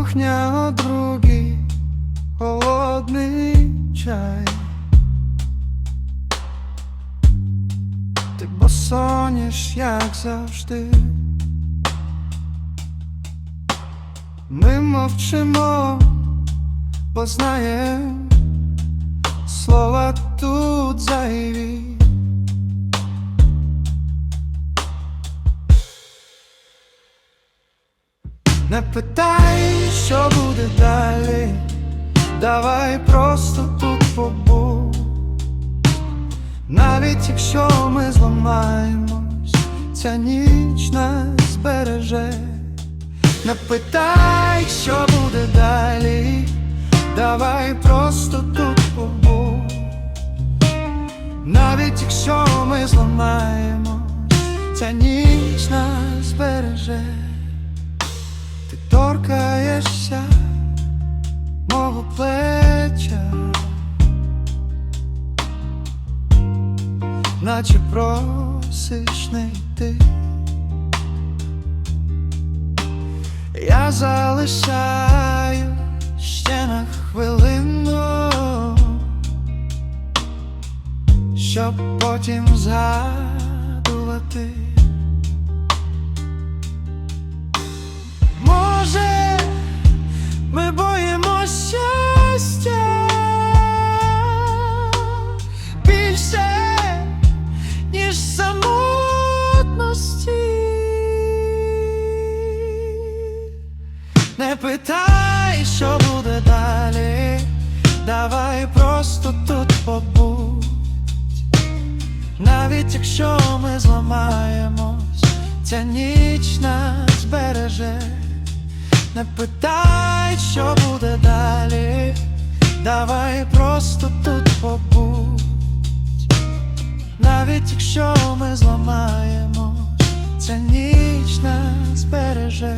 кухня о другій, холодний чай. Ти босоніж, як завжди. Ми мовчимо, бо знаєм, Не питай, що буде далі, давай просто тут побудь. Навіть якщо ми зламаємось, ця ніч нас збереже. Не питай, що буде далі, давай просто тут побудь. Навіть якщо ми зламаємось, ця ніч нас збереже. Торкаєшся мого плеча, наче просиш не йти. Я залишаю ще на хвилину, щоб потім згадувати. Питай, що буде далі, давай просто тут побудь. Навіть якщо ми зламаємось, ця ніч нас збереже. Не питай, що буде далі, давай просто тут побудь. Навіть якщо ми зламаємось, ця ніч нас збереже.